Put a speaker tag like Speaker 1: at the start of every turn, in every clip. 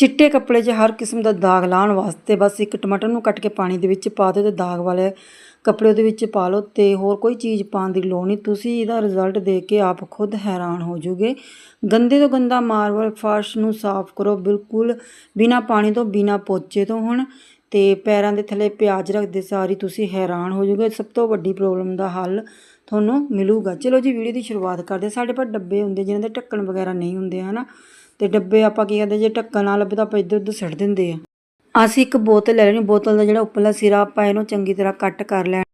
Speaker 1: ਚਿੱਟੇ ਕੱਪੜੇ 'ਚ ਹਰ ਕਿਸਮ ਦਾ ਦਾਗ ਲਾਉਣ ਵਾਸਤੇ ਬਸ ਇੱਕ ਟਮਾਟਰ ਨੂੰ ਕੱਟ ਕੇ ਪਾਣੀ ਦੇ ਵਿੱਚ ਪਾ ਦਿਓ ਤੇ ਦਾਗ ਵਾਲੇ ਕੱਪੜੇ ਉਹਦੇ ਵਿੱਚ ਪਾ ਲਓ ਤੇ ਹੋਰ ਕੋਈ ਚੀਜ਼ ਪਾਉਣ ਦੀ ਲੋੜ ਨਹੀਂ। ਤੁਸੀਂ ਇਹਦਾ ਰਿਜ਼ਲਟ ਦੇਖ ਕੇ ਆਪ ਖੁਦ ਹੈਰਾਨ ਹੋ ਜਾਓਗੇ। ਗੰਦੇ ਤੋਂ ਗੰਦਾ ਮਾਰਬਲ ਫਰਸ਼ ਨੂੰ ਸਾਫ਼ ਕਰੋ ਬਿਲਕੁਲ ਬਿਨਾ ਪਾਣੀ ਤੋਂ, ਬਿਨਾ ਪੋਚੇ ਤੋਂ ਹੁਣ ਤੇ ਪੈਰਾਂ ਦੇ ਥੱਲੇ ਪਿਆਜ਼ ਰੱਖਦੇ ਸਾਰੀ ਤੁਸੀਂ ਹੈਰਾਨ ਹੋ ਜਾਓਗੇ। ਸਭ ਤੋਂ ਵੱਡੀ ਪ੍ਰੋਬਲਮ ਦਾ ਹੱਲ ਤੁਹਾਨੂੰ ਮਿਲੂਗਾ। ਚਲੋ ਜੀ, ਵੀਡੀਓ ਦੀ ਸ਼ੁਰੂਆਤ ਕਰਦੇ ਸਾਡੇ ਪਰ ਡੱਬੇ ਹੁੰਦੇ, ਜਿਨ੍ਹਾਂ ਦੇ ਢੱਕਣ ਵਗੈਰਾ ਨਹੀਂ ਹੁੰਦੇ, ਹਨਾ? ਤੇ ਡੱਬੇ ਆਪਾਂ ਕੀ ਕਰਦੇ, ਜੇ ਢੱਕਣ ਨਾਲ ਲੱਭੇ ਤਾਂ ਆਪਾਂ ਇੱਧਰ ਉੱਧਰ ਸੁੱਟ ਦਿੰਦੇ ਆ। ਅਸੀਂ ਇੱਕ ਬੋਤਲ ਲੈ ਲੈਣੀ। ਬੋਤਲ ਦਾ ਜਿਹੜਾ ਉੱਪਰਲਾ ਸਿਰਾ ਆਪਾਂ ਇਹਨੂੰ ਚੰਗੀ ਤਰ੍ਹਾਂ ਕੱਟ ਕਰ ਲੈਣਾ।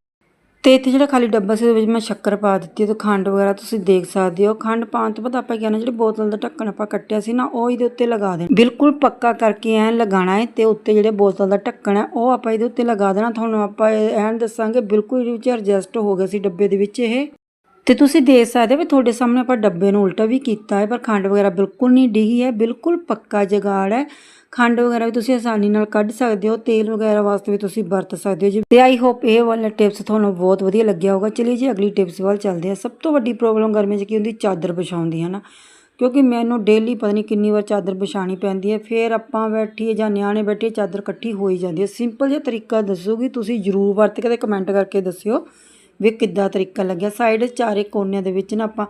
Speaker 1: ਤੇ ਇੱਥੇ ਜਿਹੜਾ ਖਾਲੀ ਡੱਬਾ ਸੀ, ਉਹਦੇ ਵਿੱਚ ਮੈਂ ਸ਼ੱਕਰ ਪਾ ਦਿੱਤੀ ਹੈ ਤੇ ਖੰਡ ਵਗੈਰਾ ਤੁਸੀਂ ਦੇਖ ਸਕਦੇ ਹੋ। ਖੰਡ ਪਾਉਣ ਤੋਂ ਬਾਅਦ ਆਪਾਂ ਕੀ ਕਰਨਾ ਜਿਹੜੀ ਬੋਤਲ ਦਾ ਢੱਕਣ ਆਪਾਂ ਕੱਟਿਆ ਸੀ ਨਾ, ਉਹ ਇਹਦੇ ਉੱਤੇ ਲਗਾ ਦੇਣਾ। ਬਿਲਕੁਲ ਪੱਕਾ ਕਰਕੇ ਐਨ ਲਗਾਣਾ ਹੈ ਤੇ ਉੱਤੇ ਜਿਹੜੇ ਬੋਤਲ ਦਾ ਢੱਕਣ ਹੈ ਉਹ ਆਪਾਂ ਇਹਦੇ ਉੱਤੇ ਲਗਾ ਦੇਣਾ। ਤੁਹਾਨੂੰ ਆਪਾਂ ਐਨ ਦੱਸਾਂਗੇ, ਬਿਲਕੁਲ ਇਹਦੇ ਵਿੱਚ ਐਡਜਸਟ ਹੋ ਗਿਆ ਸੀ ਡੱਬੇ ਦੇ ਵਿੱਚ ਇਹ। ਤੇ ਤੁਸੀਂ ਦੇਖ ਸਕਦੇ ਹੋ ਵੀ ਤੁਹਾਡੇ ਸਾਹਮਣੇ ਆਪਾਂ ਡੱਬੇ ਨੂੰ ਉਲਟਾ ਵੀ ਕੀਤਾ ਹੈ, ਪਰ ਖੰਡ ਵਗੈਰਾ ਬਿਲਕੁਲ ਨਹੀਂ ਡਿੱਗੀ ਹੈ, ਬਿਲਕੁਲ ਪੱਕਾ ਜਗਾੜ ਹੈ। ਖੰਡ ਵਗੈਰਾ ਵੀ ਤੁਸੀਂ ਆਸਾਨੀ ਨਾਲ ਕੱਢ ਸਕਦੇ ਹੋ, ਤੇਲ ਵਗੈਰਾ ਵਾਸਤੇ ਵੀ ਤੁਸੀਂ ਵਰਤ ਸਕਦੇ ਹੋ। ਜੀ, ਤੇ ਆਈ ਹੋਪ ਇਹ ਵਾਲਾ ਟਿਪਸ ਤੁਹਾਨੂੰ ਬਹੁਤ ਵਧੀਆ ਲੱਗਿਆ ਹੋਗਾ ਚਲਿਏ ਜੀ, ਅਗਲੀ ਟਿਪਸ ਵੱਲ ਚੱਲਦੇ ਆ ਸਭ ਤੋਂ ਵੱਡੀ ਪ੍ਰੋਬਲਮ ਗਰਮੀ 'ਚ ਕੀ ਹੁੰਦੀ? ਚਾਦਰ ਵਿਛਾਉਣ ਦੀ ਹੈ ਨਾ? ਕਿਉਂਕਿ ਮੈਨੂੰ ਡੇਲੀ ਪਤਾ ਨਹੀਂ ਕਿੰਨੀ ਵਾਰ ਚਾਦਰ ਵਿਛਾਣੀ ਪੈਂਦੀ ਹੈ। ਫਿਰ ਆਪਾਂ ਬੈਠੀਏ ਜਾਂ ਨਿਆਣੇ ਬੈਠੇ ਚਾਦਰ ਇਕੱਠੀ ਹੋਈ ਜਾਂਦੀ ਹੈ। ਸਿੰਪਲ ਜਿਹਾ ਤਰੀਕਾ ਦੱਸੋਗੀ ਤੁਸੀਂ ਜ਼ਰੂਰ ਵਰਤ ਕੇ ਤੇ ਕਮੈਂਟ ਕਰਕੇ ਦੱਸਿਓ। ਵੀ ਕਿੱਦਾਂ ਤਰੀਕਾ ਲੱਗਿਆ। ਸਾਈਡ ਚਾਰੇ ਕੋਨਿਆਂ ਦੇ ਵਿੱਚ ਨਾ ਆਪਾਂ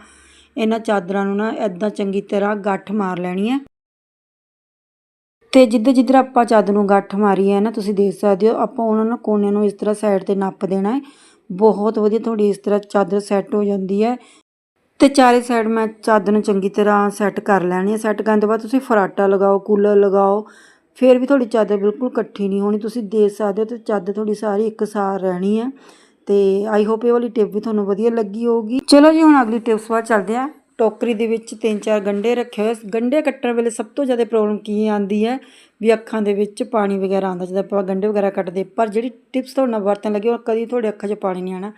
Speaker 1: ਇਹਨਾਂ ਚਾਦਰਾਂ ਨੂੰ ਨਾ ਐਦਾਂ ਚੰਗੀ ਤਰ੍ਹਾਂ ਗੱਠ ਮਾਰ ਲੈਣੀ ਹੈ ਤੇ ਜਿੱਧਰ ਜਿੱਧਰ ਆਪਾਂ ਚਾਦਰ ਨੂੰ ਗੱਠ ਮਾਰੀ ਹੈ ਨਾ, ਤੁਸੀਂ ਦੇਖ ਸਕਦੇ ਹੋ, ਆਪਾਂ ਉਹਨਾਂ ਨੂੰ ਕੋਨਿਆਂ ਨੂੰ ਇਸ ਤਰ੍ਹਾਂ ਸਾਈਡ ਤੇ ਨੱਪ ਦੇਣਾ ਹੈ। ਬਹੁਤ ਵਧੀਆ ਤੁਹਾਡੀ ਇਸ ਤਰ੍ਹਾਂ ਚਾਦਰ ਸੈੱਟ ਹੋ ਜਾਂਦੀ ਹੈ। ਤੇ ਚਾਰੇ ਸਾਈਡ ਮੈਂ ਚਾਦਰ ਨੂੰ ਚੰਗੀ ਤਰ੍ਹਾਂ ਸੈੱਟ ਕਰ ਲੈਣੀ ਹੈ ਸੈੱਟ ਕਰਨ ਤੋਂ ਬਾਅਦ ਤੁਸੀਂ ਫਰਾਟਾ ਲਗਾਓ, ਕੂਲਰ ਲਗਾਓ, ਫਿਰ ਵੀ ਤੁਹਾਡੀ ਚਾਦਰ ਬਿਲਕੁਲ ਇਕੱਠੀ ਨਹੀਂ ਹੋਣੀ। ਤੁਸੀਂ ਦੇਖ ਸਕਦੇ ਹੋ ਤੇ ਚਾਦਰ ਤੁਹਾਡੀ ਸਾਰੀ ਇੱਕਸਾਰ ਰਹਿਣੀ ਹੈ ਤੇ ਆਈ ਹੋਪ ਇਹ ਵਾਲੀ ਟਿਪ ਵੀ ਤੁਹਾਨੂੰ ਵਧੀਆ ਲੱਗੀ ਹੋਊਗੀ। ਚਲੋ ਜੀ, ਹੁਣ ਅਗਲੀ ਟਿਪਸ ਵੱਲ ਚੱਲਦੇ ਹਾਂ। ਟੋਕਰੀ ਦੇ ਵਿੱਚ ਤਿੰਨ ਚਾਰ ਗੰਡੇ ਰੱਖੇ ਹੋਏ ਗੰਡੇ ਕੱਟਣ ਵੇਲੇ ਸਭ ਤੋਂ ਜ਼ਿਆਦਾ ਪ੍ਰੋਬਲਮ ਕੀ ਆਂਦੀ ਹੈ? ਵੀ ਅੱਖਾਂ ਦੇ ਵਿੱਚ ਪਾਣੀ ਵਗੈਰਾ ਆਉਂਦਾ, ਜਦੋਂ ਆਪਾਂ ਗੰਡੇ ਵਗੈਰਾ ਕੱਟਦੇ ਪਰ ਜਿਹੜੀ ਟਿਪਸ ਤੁਹਾਡੇ ਨਾਲ ਵਰਤਣ ਲੱਗੇ ਉਹ ਕਦੀ ਤੁਹਾਡੇ ਅੱਖਾਂ 'ਚ ਪਾਣੀ ਨਹੀਂ ਆਣਾ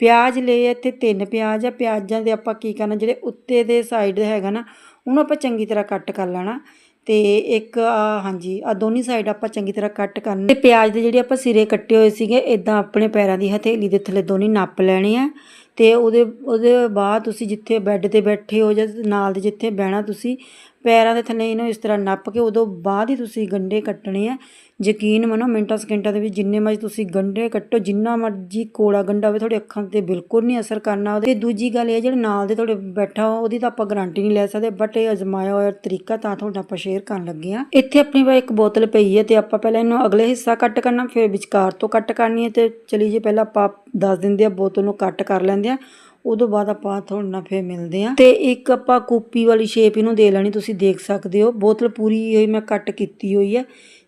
Speaker 1: ਪਿਆਜ਼ ਲਏ ਇੱਥੇ ਤਿੰਨ ਪਿਆਜ਼ ਆ। ਪਿਆਜ਼ਾਂ ਦੇ ਆਪਾਂ ਕੀ ਕਰਨਾ, ਜਿਹੜੇ ਉੱਤੇ ਦੇ ਸਾਈਡ ਹੈਗਾ ਨਾ, ਉਹਨੂੰ ਆਪਾਂ ਚੰਗੀ ਤਰ੍ਹਾਂ ਕੱਟ ਕਰ ਲੈਣਾ। ਤੇ ਇੱਕ ਆਹ ਹਾਂਜੀ, ਆ ਦੋਨੀ ਸਾਈਡ ਆਪਾਂ ਚੰਗੀ ਤਰ੍ਹਾਂ ਕੱਟ ਕਰਨੇ। ਤੇ ਪਿਆਜ਼ ਦੇ ਜਿਹੜੇ ਆਪਾਂ ਸਿਰੇ ਕੱਟੇ ਹੋਏ ਸੀਗੇ ਇਦਾਂ ਆਪਣੇ ਪੈਰਾਂ ਦੀ ਹਥੇਲੀ ਦੇ ਥੱਲੇ ਦੋਨੀ ਨੱਪ ਲੈਣੇ ਆ। ਤੇ ਉਹਦੇ ਉਹਦੇ ਬਾਅਦ ਤੁਸੀਂ ਜਿੱਥੇ ਬੈੱਡ ਤੇ ਬੈਠੇ ਹੋ ਜਾਂ ਨਾਲ ਦੇ ਜਿੱਥੇ ਬਹਿਣਾ ਤੁਸੀਂ ਪੈਰਾਂ ਦੇ ਥੱਲੇ ਇਹਨੂੰ ਇਸ ਤਰ੍ਹਾਂ ਨੱਪ ਕੇ ਉਦੋਂ ਬਾਅਦ ਹੀ ਤੁਸੀਂ ਗੰਡੇ ਕੱਟਣੇ ਆ। ਯਕੀਨ ਮੰਨੋ ਮਿੰਟਾਂ ਸਕਿੰਟਾਂ ਦੇ ਵਿੱਚ ਜਿੰਨੇ ਮਰਜ਼ੀ ਤੁਸੀਂ ਗੰਡੇ ਕੱਟੋ, ਜਿੰਨਾ ਮਰਜ਼ੀ ਕੋੜਾ ਗੰਡਾ ਹੋਵੇ, ਤੁਹਾਡੇ ਅੱਖਾਂ ਤੇ ਬਿਲਕੁਲ ਨਹੀਂ ਅਸਰ ਕਰਨਾ ਉਹਦੇ। ਤੇ ਦੂਜੀ ਗੱਲ ਇਹ ਜਿਹੜੇ ਨਾਲ ਦੇ ਤੁਹਾਡੇ ਬੈਠਾ ਹੋ ਉਹਦੀ ਤਾਂ ਆਪਾਂ ਗਾਰੰਟੀ ਨਹੀਂ ਲੈ ਸਕਦੇ ਬਟ ਇਹ ਅਜ਼ਮਾਇਆ ਹੋਇਆ ਤਰੀਕਾ ਤਾਂ ਤੁਹਾਡਾ ਆਪਾਂ ਸ਼ੇਅਰ ਕਰਨ ਲੱਗੇ ਆ। ਇੱਥੇ ਆਪਣੀ ਵਾ ਇੱਕ ਬੋਤਲ ਪਈ ਹੈ ਤੇ ਆਪਾਂ ਪਹਿਲਾਂ ਇਹਨੂੰ ਅਗਲੇ ਹਿੱਸਾ ਕੱਟ ਕਰਨਾ, ਫਿਰ ਵਿਚਕਾਰ ਤੋਂ ਕੱਟ ਕਰਨੀ ਹੈ ਤੇ ਚਲੀ ਜੇ ਪਹਿਲਾਂ ਆਪਾਂ ਦੱਸ ਦਿੰਦੇ ਆ, ਬੋਤਲ ਨੂੰ ਕੱਟ ਕਰ ਲੈਂਦੇ ਆ। ਉਦੋਂ ਬਾਅਦ ਆਪਾਂ ਤੁਹਾਡੇ ਨਾਲ ਫੇਰ ਮਿਲਦੇ ਆ। ਤੇ ਇੱਕ ਆਪਾਂ ਕੂਪੀ ਵਾਲੀ ਸ਼ੇਪ ਇਹਨੂੰ ਦੇ ਲੈਣੀ, ਤੁਸੀਂ ਦੇਖ ਸਕਦੇ ਹੋ। ਬੋਤਲ ਪੂਰੀ ਹੋਈ ਮੈਂ ਕੱਟ ਕੀਤੀ ਹੋਈ ਹੈ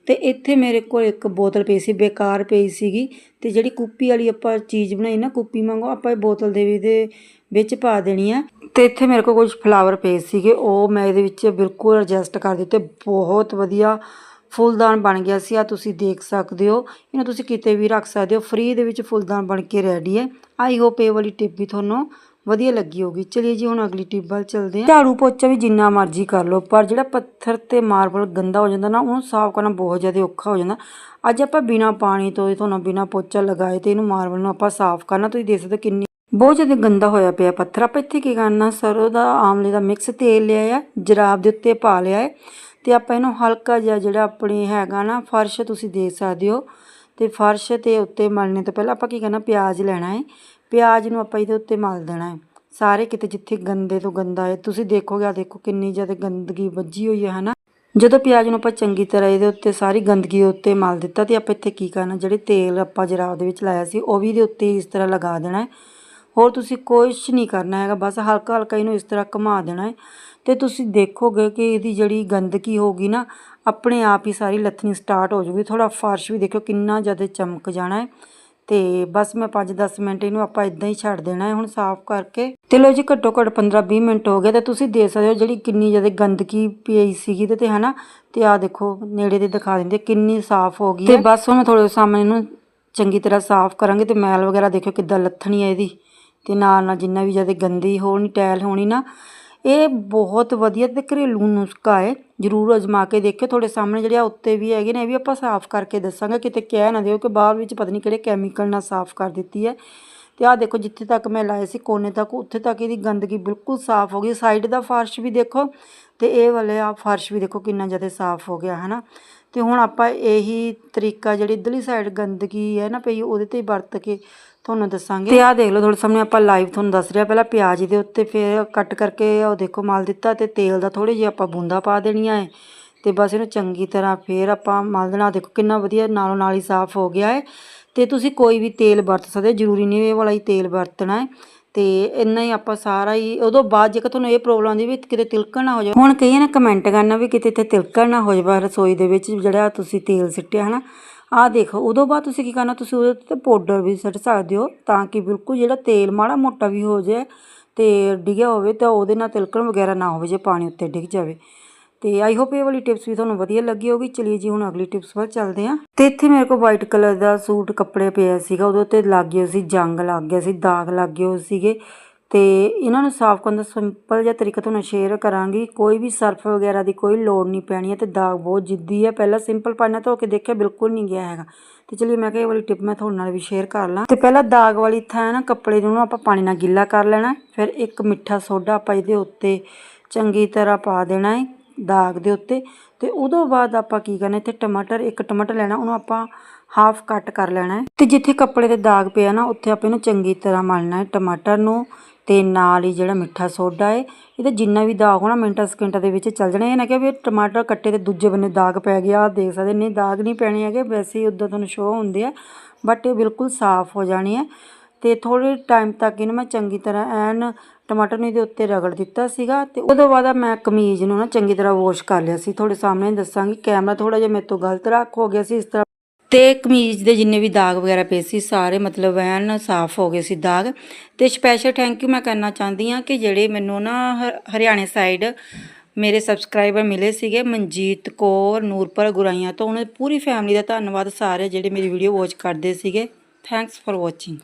Speaker 1: ਤੇ ਇੱਥੇ ਮੇਰੇ ਕੋਲ ਇੱਕ ਬੋਤਲ ਪਈ ਸੀ, ਬੇਕਾਰ ਪਈ ਸੀਗੀ। ਤੇ ਜਿਹੜੀ ਕੂਪੀ ਵਾਲੀ ਆਪਾਂ ਚੀਜ਼ ਬਣਾਈ ਨਾ, ਕੂਪੀ ਮੰਗੋ ਆਪਾਂ ਇਹ ਬੋਤਲ ਦੇ ਵੀ ਦੇ ਵਿੱਚ ਪਾ ਦੇਣੀ ਆ। ਤੇ ਇੱਥੇ ਮੇਰੇ ਕੋਲ ਕੁਝ ਫਲਾਵਰ ਪਏ ਸੀਗੇ, ਉਹ ਮੈਂ ਇਹਦੇ ਵਿੱਚ ਬਿਲਕੁਲ ਐਡਜਸਟ ਕਰ ਦਿੱਤੇ। ਬਹੁਤ ਵਧੀਆ ਫੁੱਲਦਾਨ ਬਣ ਗਿਆ ਸੀ ਆ ਤੁਸੀਂ ਦੇਖ ਸਕਦੇ ਹੋ। ਇਹਨੂੰ ਤੁਸੀਂ ਕਿਤੇ ਵੀ ਰੱਖ ਸਕਦੇ ਹੋ। ਫ੍ਰੀ ਦੇ ਵਿੱਚ ਫੁੱਲਦਾਨ ਬਣ ਕੇ ਰੈਡੀ ਹੈ। ਆਈ ਹੋਪ ਇਹ ਵਾਲੀ ਟਿਪ ਵੀ ਤੁਹਾਨੂੰ ਵਧੀਆ ਲੱਗੀ ਹੋਗੀ ਚਲਿਏ ਜੀ, ਹੁਣ ਅਗਲੀ ਟਿਪ ਵੱਲ ਚੱਲਦੇ ਹਾਂ। ਝਾੜੂ ਪੋਚਾ ਵੀ ਜਿੰਨਾ ਮਰਜ਼ੀ ਕਰ ਲਓ, ਪਰ ਜਿਹੜਾ ਪੱਥਰ ਤੇ ਮਾਰਬਲ ਗੰਦਾ ਹੋ ਜਾਂਦਾ ਨਾ, ਉਹਨੂੰ ਸਾਫ਼ ਕਰਨਾ ਬਹੁਤ ਜ਼ਿਆਦਾ ਔਖਾ ਹੋ ਜਾਂਦਾ। ਅੱਜ ਆਪਾਂ ਬਿਨਾ ਪਾਣੀ ਤੋਂ ਤੁਹਾਨੂੰ ਬਿਨਾ ਪੋਚਾ ਲਗਾਏ ਤੇ ਇਹਨੂੰ ਮਾਰਬਲ ਨੂੰ ਆਪਾਂ ਸਾਫ਼ ਕਰਨਾ। ਤੁਸੀਂ ਦੇਖ ਸਕਦੇ ਹੋ ਕਿੰਨੀ ਬਹੁਤ ਜ਼ਿਆਦਾ ਗੰਦਾ ਹੋਇਆ ਪਿਆ ਪੱਥਰ। ਆਪਾਂ ਇੱਥੇ ਕੀ ਕਰਨਾ? ਸਰੋਂ ਦਾ ਆਮਲੇ ਦਾ ਮਿਕਸ ਤੇਲ ਲਿਆ ਆ, ਜਰਾਬ ਦੇ ਉੱਤੇ ਪਾ ਲਿਆ ਹੈ। ਤੇ ਆਪਾਂ ਇਹਨੂੰ ਹਲਕਾ ਜਿਹਾ ਜਿਹੜਾ ਆਪਣੇ ਹੈਗਾ ਨਾ ਫਰਸ਼ ਤੁਸੀਂ ਦੇਖ ਸਕਦੇ ਹੋ। ਤੇ ਫਰਸ਼ ਤੇ ਉੱਤੇ ਮਲਣੇ ਤੋਂ ਪਹਿਲਾਂ ਆਪਾਂ ਕੀ ਕਰਨਾ, ਪਿਆਜ਼ ਲੈਣਾ ਹੈ ਪਿਆਜ਼ ਨੂੰ ਆਪਾਂ ਇਹਦੇ ਉੱਤੇ ਮਲ ਦੇਣਾ ਹੈ ਸਾਰੇ ਕਿਤੇ ਜਿੱਥੇ ਗੰਦੇ ਤੋਂ ਗੰਦਾ ਹੈ ਤੁਸੀਂ ਦੇਖੋਗੇ, ਆ ਦੇਖੋ ਕਿੰਨੀ ਜ਼ਿਆਦਾ ਗੰਦਗੀ ਵੱਜੀ ਹੋਈ ਹੈ ਹਨਾ। ਜਦੋਂ ਪਿਆਜ਼ ਨੂੰ ਆਪਾਂ ਚੰਗੀ ਤਰ੍ਹਾਂ ਇਹਦੇ ਉੱਤੇ ਸਾਰੀ ਗੰਦਗੀ ਦੇ ਉੱਤੇ ਮਲ ਦਿੱਤਾ ਤੇ ਆਪਾਂ ਇੱਥੇ ਕੀ ਕਰਨਾ, ਜਿਹੜੇ ਤੇਲ ਆਪਾਂ ਜਰਾਬ ਦੇ ਵਿੱਚ ਲਾਇਆ ਸੀ, ਉਹ ਵੀ ਇਹਦੇ ਉੱਤੇ ਇਸ ਤਰ੍ਹਾਂ ਲਗਾ ਦੇਣਾ ਹੈ ਹੋਰ ਤੁਸੀਂ ਕੁਝ ਨਹੀਂ ਕਰਨਾ ਹੈਗਾ, ਬਸ ਹਲਕਾ ਹਲਕਾ ਇਹਨੂੰ ਇਸ ਤਰ੍ਹਾਂ ਘੁਮਾ ਦੇਣਾ ਹੈ। ਤੇ ਤੁਸੀਂ ਦੇਖੋਗੇ ਕਿ ਇਹਦੀ ਜਿਹੜੀ ਗੰਦਗੀ ਹੋਗੀ ਨਾ, ਆਪਣੇ ਆਪ ਹੀ ਸਾਰੀ ਲੱਥਣੀ ਸਟਾਰਟ ਹੋ ਜੂਗੀ ਥੋੜਾ ਫਰਸ਼ ਵੀ ਦੇਖੋ ਕਿੰਨਾ ਜ਼ਿਆਦਾ ਚਮਕ ਜਾਣਾ ਹੈ। ਤੇ ਬਸ ਮੈਂ 5-10 ਮਿੰਟ ਇਹਨੂੰ ਆਪਾਂ ਇਦਾਂ ਹੀ ਛੱਡ ਦੇਣਾ ਹੈ ਹੁਣ ਸਾਫ਼ ਕਰਕੇ। ਤੇ ਲੋ ਜੀ ਘੱਟੋ ਘੱਟ 15-20 ਮਿੰਟ ਹੋ ਗਏ ਤੇ ਤੁਸੀਂ ਦੇਖ ਸਕਦੇ ਹੋ ਜਿਹੜੀ ਕਿੰਨੀ ਜ਼ਿਆਦਾ ਗੰਦਗੀ ਪਈ ਸੀਗੀ ਤੇ ਤੇ ਹਨਾ, ਤੇ ਆ ਦੇਖੋ ਨੇੜੇ ਦੇ ਦਿਖਾ ਦਿੰਦੇ ਕਿੰਨੀ ਸਾਫ਼ ਹੋ ਗਈ ਤੇ ਬਸ ਹੁਣ ਥੋੜੇ ਸਾਹਮਣੇ ਇਹਨੂੰ ਚੰਗੀ ਤਰ੍ਹਾਂ ਸਾਫ਼ ਕਰਾਂਗੇ ਤੇ ਮੈਲ ਵਗੈਰਾ ਦੇਖੋ ਕਿੱਦਾਂ ਲੱਥਣੀ ਹੈ ਇਹਦੀ। ਅਤੇ ਨਾਲ ਨਾਲ ਜਿੰਨਾ ਵੀ ਜ਼ਿਆਦਾ ਗੰਦੀ ਹੋਣੀ ਟੈਲ ਹੋਣੀ ਨਾ, ਇਹ ਬਹੁਤ ਵਧੀਆ ਤੇ ਘਰੇਲੂ ਨੁਸਖਾ ਹੈ ਜਰੂਰ ਅਜਮਾ ਕੇ ਦੇਖਿਓ, ਤੁਹਾਡੇ ਸਾਹਮਣੇ ਜਿਹੜੇ ਆ ਉੱਤੇ ਵੀ ਹੈਗੇ ਨੇ, ਇਹ ਵੀ ਆਪਾਂ ਸਾਫ਼ ਕਰਕੇ ਦੱਸਾਂਗੇ। ਕਿਤੇ ਕਹਿ ਨਾ ਦਿਓ ਕਿ ਬਾਅਦ ਵਿੱਚ ਪਤਾ ਨਹੀਂ ਕਿਹੜੇ ਕੈਮੀਕਲ ਨਾਲ ਸਾਫ਼ ਕਰ ਦਿੱਤੀ ਹੈ। ਤੇ ਆਹ ਦੇਖੋ, ਜਿੱਥੇ ਤੱਕ ਮੈਂ ਲਾਏ ਸੀ ਕੋਨੇ ਤੱਕ, ਉੱਥੇ ਤੱਕ ਇਹਦੀ ਗੰਦਗੀ ਬਿਲਕੁਲ ਸਾਫ਼ ਹੋ ਗਈ। ਸਾਈਡ ਦਾ ਫਰਸ਼ ਵੀ ਦੇਖੋ, ਤੇ ਇਹ ਵਾਲੇ ਆ ਫਰਸ਼ ਵੀ ਦੇਖੋ ਕਿੰਨਾ ਜ਼ਿਆਦਾ ਸਾਫ਼ ਹੋ ਗਿਆ ਹੈ ਨਾ ਅਤੇ ਹੁਣ ਆਪਾਂ ਇਹੀ ਤਰੀਕਾ ਜਿਹੜੀ ਇੱਧਰਲੀ ਸਾਈਡ ਗੰਦਗੀ ਹੈ ਨਾ ਪਈ ਉਹਦੇ ਤੇ ਹੀ ਵਰਤ ਕੇ ਤੁਹਾਨੂੰ ਦੱਸਾਂਗੇ। ਤੇ ਆਹ ਦੇਖ ਲਓ ਤੁਹਾਡੇ ਸਾਹਮਣੇ ਆਪਾਂ ਲਾਈਵ ਤੁਹਾਨੂੰ ਦੱਸ ਰਿਹਾ, ਪਹਿਲਾਂ ਪਿਆਜ਼ ਦੇ ਉੱਤੇ ਫਿਰ ਕੱਟ ਕਰਕੇ ਉਹ ਦੇਖੋ ਮਲ ਦਿੱਤਾ ਤੇ ਤੇਲ ਦਾ ਥੋੜੀ ਜਿਹੀ ਆਪਾਂ ਬੂੰਦਾ ਪਾ ਦੇਣੀਆਂ ਹੈ ਤੇ ਬਸ ਇਹਨੂੰ ਚੰਗੀ ਤਰ੍ਹਾਂ ਫੇਰ ਆਪਾਂ ਮਲ ਦੇਣਾ ਦੇਖੋ ਕਿੰਨਾ ਵਧੀਆ ਨਾਲੋਂ ਨਾਲ ਹੀ ਸਾਫ਼ ਹੋ ਗਿਆ ਹੈ ਤੇ ਤੁਸੀਂ ਕੋਈ ਵੀ ਤੇਲ ਵਰਤ ਸਕਦੇ, ਜ਼ਰੂਰੀ ਨਹੀਂ ਇਹ ਵਾਲਾ ਹੀ ਤੇਲ ਵਰਤਣਾ ਹੈ ਤੇ ਇੰਨਾ ਹੀ ਆਪਾਂ ਸਾਰਾ ਹੀ, ਉਦੋਂ ਬਾਅਦ ਜੇਕਰ ਤੁਹਾਨੂੰ ਇਹ ਪ੍ਰੋਬਲਮ ਆਉਂਦੀ ਵੀ ਕਿਤੇ ਤਿਲਕਣ ਨਾ ਹੋ ਜਾਵੇ ਹੁਣ ਕਈਆਂ ਨੇ ਕਮੈਂਟ ਕਰਨਾ ਵੀ ਕਿਤੇ ਤੇ ਤਿਲਕਣ ਨਾ ਹੋ ਜਾਵੇ ਰਸੋਈ ਦੇ ਵਿੱਚ ਜਿਹੜਾ ਤੁਸੀਂ ਤੇਲ ਸਿੱਟਿਆ ਹਨਾ, ਆਹ ਦੇਖੋ, ਉਦੋਂ ਬਾਅਦ ਤੁਸੀਂ ਕੀ ਕਰਨਾ, ਤੁਸੀਂ ਉਹਦੇ ਤੇ ਪਾਊਡਰ ਵੀ ਸਿੱਟ ਸਕਦੇ ਹੋ ਤਾਂ ਕਿ ਬਿਲਕੁਲ ਜਿਹੜਾ ਤੇਲ ਮਾੜਾ ਮੋਟਾ ਵੀ ਹੋ ਜਾਏ ਤੇ ਡਿੱਗਿਆ ਹੋਵੇ ਤਾਂ ਉਹਦੇ ਨਾਲ ਤਿਲਕਣ ਵਗੈਰਾ ਨਾ ਹੋਵੇ, ਜੇ ਪਾਣੀ ਉੱਤੇ ਡਿੱਗ ਜਾਵੇ। ਤੇ ਆਈ ਹੋਪ ਇਹ ਵਾਲੀ ਟਿਪਸ ਵੀ ਤੁਹਾਨੂੰ ਵਧੀਆ ਲੱਗੀ ਹੋਗੀ ਚਲਿਏ ਜੀ, ਹੁਣ ਅਗਲੀ ਟਿਪਸ ਵੱਲ ਚੱਲਦੇ ਹਾਂ। ਤੇ ਇੱਥੇ ਮੇਰੇ ਕੋਲ ਵਾਈਟ ਕਲਰ ਦਾ ਸੂਟ ਕੱਪੜੇ ਪਿਆ ਸੀਗਾ। ਉਹਦੇ ਉੱਤੇ ਲੱਗ ਗਿਆ ਸੀ, ਜੰਗ ਲੱਗ ਗਿਆ ਸੀ, ਦਾਗ ਲੱਗ ਗਏ ਹੋਏ ਸੀਗੇ। ਤੇ ਇਹਨਾਂ ਨੂੰ ਸਾਫ਼ ਕਰਨ ਦਾ ਸਿੰਪਲ ਜਿਹਾ ਤਰੀਕਾ ਤੁਹਾਨੂੰ ਸ਼ੇਅਰ ਕਰਾਂਗੀ। ਕੋਈ ਵੀ ਸਰਫ ਵਗੈਰਾ ਦੀ ਕੋਈ ਲੋੜ ਨਹੀਂ ਪੈਣੀ ਹੈ ਤੇ ਦਾਗ ਬਹੁਤ ਜਿੱਦੀ ਹੈ। ਪਹਿਲਾਂ ਸਿੰਪਲ ਪਾਣੀ ਧੋ ਕੇ ਦੇਖਿਆ, ਬਿਲਕੁਲ ਨਹੀਂ ਗਿਆ ਹੈਗਾ। ਤੇ ਚਲਿਏ ਮੈਂ ਕਿਹਾ ਇਹ ਵਾਲੀ ਟਿਪ ਮੈਂ ਤੁਹਾਡੇ ਨਾਲ ਵੀ ਸ਼ੇਅਰ ਕਰ ਲਾਂ। ਤੇ ਪਹਿਲਾਂ ਦਾਗ ਵਾਲੀ ਥਾਂ ਹੈ ਨਾ ਕੱਪੜੇ ਨੂੰ ਆਪਾਂ ਪਾਣੀ ਨਾਲ ਗਿੱਲਾ ਕਰ ਲੈਣਾ ਫਿਰ ਇੱਕ ਮਿੱਠਾ ਸੋਡਾ ਆਪਾਂ ਇਹਦੇ ਉੱਤੇ ਚੰਗੀ ਤਰ੍ਹਾਂ ਪਾ ਦੇਣਾ ਹੈ। ਦਾਗ ਦੇ ਉੱਤੇ ਤੇ ਉਦੋਂ ਬਾਅਦ ਆਪਾਂ ਕੀ ਕਰਨਾ, ਇੱਥੇ ਟਮਾਟਰ, ਇੱਕ ਟਮਾਟਰ ਲੈਣਾ, ਉਹਨੂੰ ਆਪਾਂ ਹਾਫ ਕੱਟ ਕਰ ਲੈਣਾ ਹੈ। ਤੇ ਜਿੱਥੇ ਕੱਪੜੇ ਤੇ ਦਾਗ ਪਿਆ ਨਾ, ਉੱਥੇ ਆਪਾਂ ਇਹਨੂੰ ਚੰਗੀ ਤਰ੍ਹਾਂ ਮਲਣਾ ਹੈ, ਟਮਾਟਰ ਨੂੰ ਤੇ ਨਾਲ ਹੀ ਜਿਹੜਾ ਮਿੱਠਾ ਸੋਡਾ ਹੈ, ਇਹਦਾ ਜਿੰਨਾ ਵੀ ਦਾਗ ਹੋਣਾ, ਮਿੰਟਾਂ ਸਕਿੰਟਾਂ ਦੇ ਵਿੱਚ ਚੱਲ ਜਾਣਾ। ਇਹ ਨਾ ਕਿ ਵੀ ਟਮਾਟਰ ਕੱਟੇ ਤੇ ਦੂਜੇ ਬੰਨੇ ਦਾਗ ਪੈ ਗਿਆ, ਆਹ ਦੇਖ ਸਕਦੇ ਨਹੀਂ, ਦਾਗ ਨਹੀਂ ਪੈਣੇ ਹੈਗੇ, ਵੈਸੇ ਹੀ ਉਦਾਂ ਤੁਹਾਨੂੰ ਸ਼ੋਅ ਹੁੰਦੇ ਆ ਬਟ ਇਹ ਬਿਲਕੁਲ ਸਾਫ਼ ਹੋ ਜਾਣੀ ਹੈ ਤੇ ਥੋੜੇ ਟਾਈਮ ਤੱਕ ਇਹਨੂੰ ਮੈਂ ਚੰਗੀ ਤਰ੍ਹਾਂ ਐਨ ਟਮਾਟਰ ਨੂੰ ਇਹਦੇ ਉੱਤੇ ਰਗੜ ਦਿੱਤਾ ਸੀਗਾ ਤੇ ਉਦੋਂ ਬਾਅਦ ਮੈਂ ਕਮੀਜ਼ ਨੂੰ ਨਾ ਚੰਗੀ ਤਰ੍ਹਾਂ ਵਾਸ਼ ਕਰ ਲਿਆ ਸੀ। ਤੁਹਾਡੇ ਸਾਹਮਣੇ ਦੱਸਾਂਗੀ ਕੈਮਰਾ ਥੋੜਾ ਜਿਹਾ ਮੇਰੇ ਤੋਂ ਗਲਤ ਰੱਖ ਹੋ ਗਿਆ ਸੀ ਇਸ ਤਰ੍ਹਾਂ। ਤੇ ਕਮੀਜ਼ ਦੇ ਜਿੰਨੇ ਵੀ ਦਾਗ ਵਗੈਰਾ ਪਏ ਸੀ, ਸਾਰੇ ਮਤਲਬ ਐਨ ਸਾਫ਼ ਹੋ ਗਏ ਸੀ ਦਾਗ। ਤੇ ਸਪੈਸ਼ਲ ਥੈਂਕ ਯੂ ਮੈਂ ਕਰਨਾ ਚਾਹੁੰਦੀ ਹਾਂ ਕਿ ਜਿਹੜੇ ਮੈਨੂੰ ਨਾ ਹਰਿਆਣੇ ਸਾਈਡ ਮੇਰੇ ਸਬਸਕ੍ਰਾਈਬਰ ਮਿਲੇ ਸੀਗੇ, ਮਨਜੀਤ ਕੌਰ, ਨੂਰਪੁਰ ਗੁਰਾਈਆਂ ਤੋਂ। ਉਹਨਾਂ ਦੀ ਪੂਰੀ ਫੈਮਿਲੀ ਦਾ ਧੰਨਵਾਦ ਸਾਰੇ ਜਿਹੜੇ ਮੇਰੀ ਵੀਡੀਓ ਵਾਚ ਕਰਦੇ ਸੀਗੇ। Thanks for watching